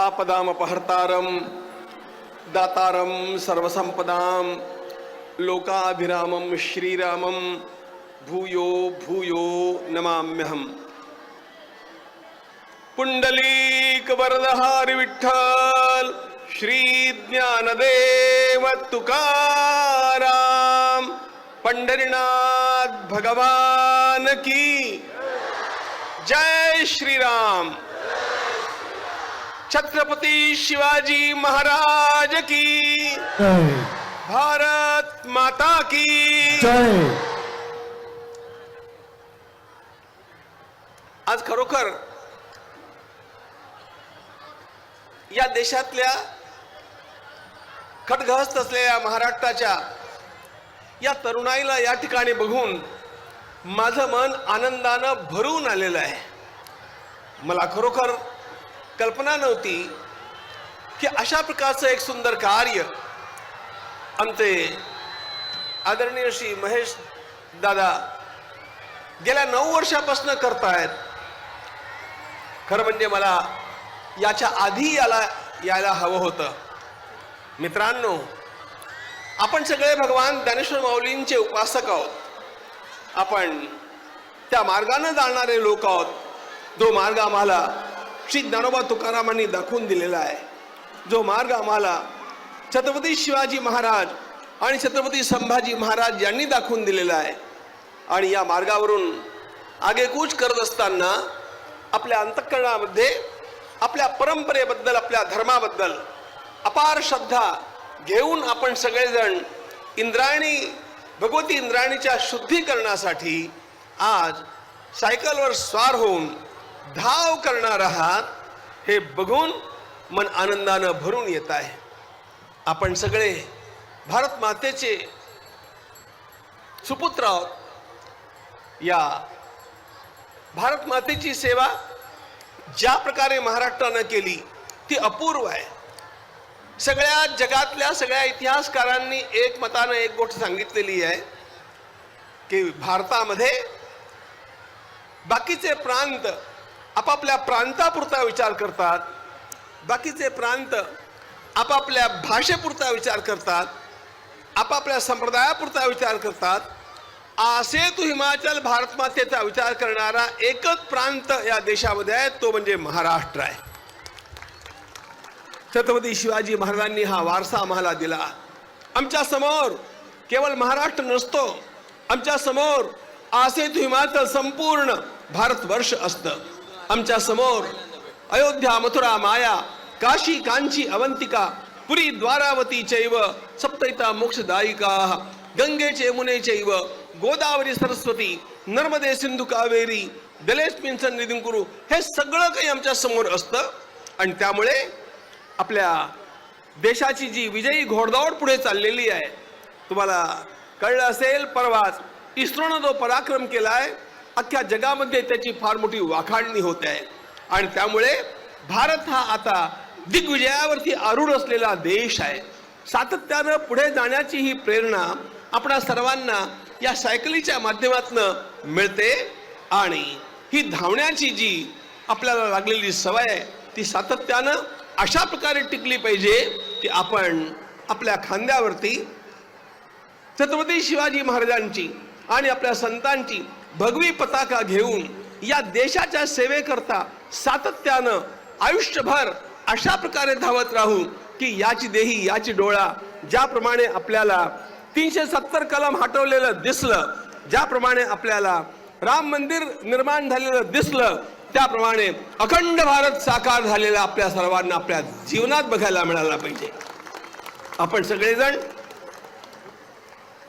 आपदामपहर्तारं दातारं सर्वसम्पदां लोकाभिरामं श्रीरामं भूयो भूयो नमाम्यहम्। पुण्डलीकवरदहारि वरदहारी विठ्ठल श्री तुकाराम पंढरीनाथ भगवान की। जय श्रीराम। छत्रपती शिवाजी महाराज की। भारत माता की। आज खरोखर या देशातल्या खटगहस्त असलेल्या महाराष्ट्राच्या या तरुणाईला या ठिकाणी बघून माझं मन आनंदानं भरून आलेलं आहे. मला खरोखर कल्पना नव्हती की अशा प्रकारचं एक सुंदर कार्य आमचे आदरणीय श्री महेश दादा गेल्या नऊ वर्षापासून करतायत. खरं म्हणजे मला याच्या आधी याला यायला हवं होतं. मित्रांनो आपण सगळे भगवान ज्ञानेश्वर माऊलींचे उपासक आहोत. आपण त्या मार्गानं जाणारे लोक आहोत. जो मार्ग आम्हाला श्री ज्ञानोबा तुकारामांनी दाखवून दिलेला आहे. जो मार्ग आम्हाला छत्रपती शिवाजी महाराज आणि छत्रपती संभाजी महाराज यांनी दाखवून दिलेला आहे. आणि या मार्गावरून आगेकूच करत असताना आपल्या अंतःकरणामध्ये आपल्या परंपरेबद्दल आपल्या धर्माबद्दल अपार श्रद्धा घेऊन आपण सगळेजण इंद्रायणी भगवती इंद्रायणीच्या शुद्धीकरणासाठी आज सायकलवर स्वार होऊन धाव करणार आहात हे बघून मन आनंदानं भरून येत आहे. आपण सगळे भारत मातेचे सुपुत्र आहोत या भारत मातेची सेवा ज्या प्रकारे महाराष्ट्रानं केली ती अपूर्व आहे. सगळ्या जगातल्या सगळ्या इतिहासकारांनी एकमतानं एक गोष्ट सांगितलेली आहे की भारतामध्ये बाकीचे प्रांत आपापल्या प्रांतापुरता विचार करतात. बाकीचे प्रांत आपापल्या भाषेपुरता विचार करतात. आपापल्या संप्रदायापुरता विचार करतात. असे तू हिमाचल भारत मातेचा विचार करणारा एकच प्रांत या देशामध्ये आहे तो म्हणजे महाराष्ट्र आहे. छत्रपती शिवाजी महाराजांनी हा वारसा आम्हाला दिला. आमच्यासमोर केवळ महाराष्ट्र नसतो आमच्यासमोर असे तू हिमाचल संपूर्ण भारतवर्ष असतं. आमच्यासमोर. अयोध्या मथुरा माया काशी कांची अवंतिका पुरी द्वारावती चैव सप्तैता मोक्षदायिका गंगेचे मुनेचैव गोदावरी सरस्वती नर्मदे सिंधू कावेरी दलेस्मिन सन्निधिं कुरु हे सगळं काही आमच्यासमोर असतं. आणि त्यामुळे आपल्या देशाची जी विजयी घोडदौड पुढे चाललेली आहे तुम्हाला कळलं असेल परवाच इस्रोनं जो पराक्रम केला आहे अख्ख्या जगामध्ये त्याची फार मोठी वाखाणणी होते आहे. आणि त्यामुळे भारत हा आता दिग्विजयावरती आरूढ असलेला देश आहे. सातत्यानं पुढे जाण्याची ही प्रेरणा आपणा सर्वांना या सायकलीच्या माध्यमातून मिळते आणि ही धावण्याची जी आपल्याला लागलेली सवय आहे ती सातत्यानं अशा प्रकारे टिकली पाहिजे की आपण आपल्या खांद्यावरती छत्रपती शिवाजी महाराजांची आणि आपल्या संतांची भगवी पताका घेऊन या देशाच्या सेवेकरता सातत्यानं आयुष्यभर अशा प्रकारे धावत राहू की याची देही याची डोळा ज्याप्रमाणे आपल्याला तीनशे सत्तर कलम हटवलेलं दिसलं ज्याप्रमाणे आपल्याला राम मंदिर निर्माण झालेलं दिसलं त्याप्रमाणे अखंड भारत साकार झालेला आपल्या सर्वांना आपल्या जीवनात बघायला मिळाला पाहिजे. आपण सगळेजण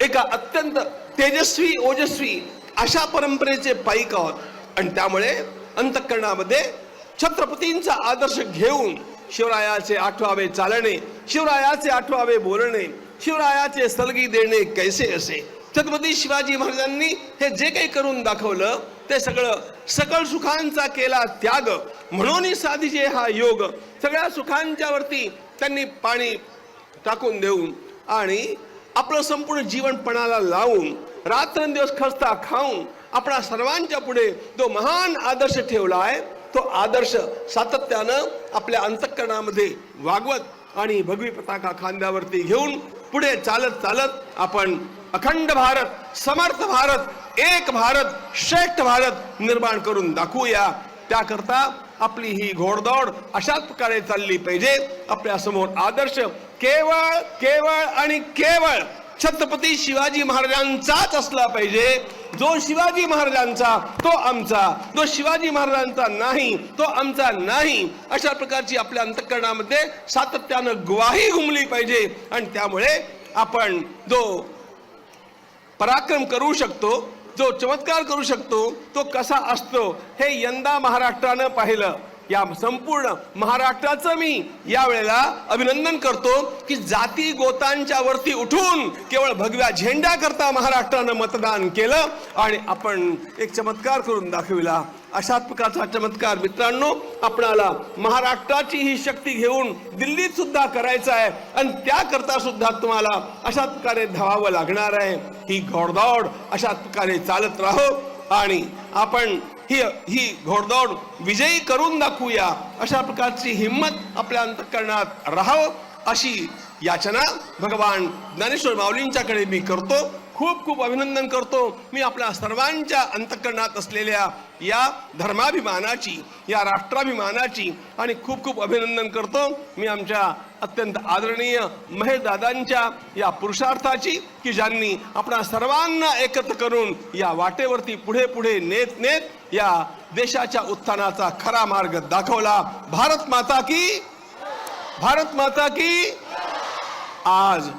एका अत्यंत तेजस्वी ओजस्वी अशा परंपरेचे पाईक आहोत. आणि त्यामुळे अंतःकरणामध्ये छत्रपतींचा आदर्श घेऊन शिवरायाचे आठवावे चालणे शिवरायाचे आठवावे बोलणे शिवरायाचे सलगी देणे कैसे असे? छत्रपती शिवाजी महाराजांनी हे जे काही करून दाखवलं ते सगळं सकळ सुखांचा केला त्याग. म्हणून साधीचे हा योग सगळ्या सुखांच्या वरती त्यांनी पाणी टाकून देऊन आणि आपलं संपूर्ण जीवनपणाला लावून रात्रंदिवस खस्ता खाऊन आपणा सर्वांच्या पुढे जो महान आदर्श ठेवला आहे तो आदर्श सातत्यानं आपल्या अंतःकरणामध्ये वागवत आणि भगवी पताका खांद्यावरती घेऊन पुढे चालत चालत आपण अखंड भारत समर्थ भारत एक भारत श्रेष्ठ भारत निर्माण करून दाखवूया. त्याकरता आपली ही घोडदौड अशाच प्रकारे चालली पाहिजे. आपल्यासमोर आदर्श केवळ केवळ आणि केवळ छत्रपती शिवाजी महाराजांचाच असला पाहिजे. जो शिवाजी महाराजांचा तो आमचा. जो शिवाजी महाराजांचा नाही तो आमचा नाही. अशा प्रकारची आपल्या अंतकरणामध्ये सातत्यानं ग्वाही घुमली पाहिजे. आणि त्यामुळे आपण जो पराक्रम करू शकतो जो चमत्कार करू शकतो तो कसा असतो हे यंदा महाराष्ट्रानं पाहिलं. या संपूर्ण महाराष्ट्राचं मी यावेळेला अभिनंदन करतो की जाती गोतांच्या वरती उठून केवळ भगव्या झेंड्या करता महाराष्ट्रानं मतदान केलं. आणि आपण एक चमत्कार करून दाखविला. अशाच प्रकारचा चमत्कार मित्रांनो आपणाला महाराष्ट्राची ही शक्ती घेऊन दिल्लीत सुद्धा करायचं आहे. आणि त्याकरता सुद्धा तुम्हाला अशाच प्रकारे धावावं लागणार आहे. ही घोडदौड अशाच प्रकारे चालत राहो. आणि आपण ही ही घोडदौड विजयी करून दाखवूया. अशा प्रकारची हिंमत आपल्या अंतकरणात राहावं अशी याचना भगवान ज्ञानेश्वर माऊलींच्याकडे मी करतो. खूप खूप अभिनंदन करतो. मी आपल्या सर्वांच्या अंतकरणात असलेल्या या धर्माभिमानाची या राष्ट्राभिमानाची आणि खूप खूप अभिनंदन करतो. मी आमच्या अत्यंत आदरणीय महेदादांच्या या पुरुषार्थाची की ज्यांनी आपणा सर्वांना एकत्र करून या वाटेवरती पुढे पुढे नेत नेत या देशाच्या उत्थानाचा खरा मार्ग दाखवला. भारत माता की भारत माता की आज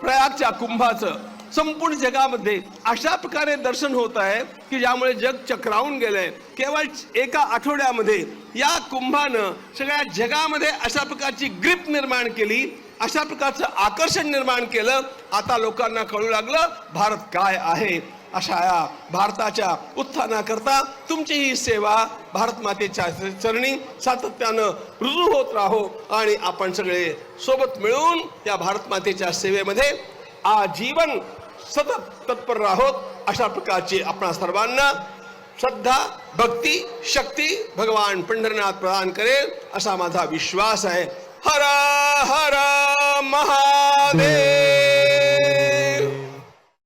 प्रयागच्या कुंभाचं संपूर्ण जगामध्ये अशा प्रकारे दर्शन होत आहे की ज्यामुळे जग चक्रावून गेलंय. केवळ एका आठवड्यामध्ये या कुंभानं सगळ्या जगामध्ये अशा प्रकारची ग्रीप निर्माण केली अशा प्रकारचं आकर्षण निर्माण केलं. आता लोकांना कळू लागलं भारत काय आहे? अशा या भारताच्या उत्थानाकरता तुमची ही सेवा भारत मातेच्या चरणी सातत्यानं रुजू होत राहो आणि आपण सगळे सोबत मिळून या भारत मातेच्या सेवेमध्ये आजीवन सतत तत्पर राहोत अशा प्रकारची आपणा सर्वांना श्रद्धा भक्ती शक्ती भगवान पंढरनाथ प्रदान करेल असा माझा विश्वास आहे. हर हर महादेव!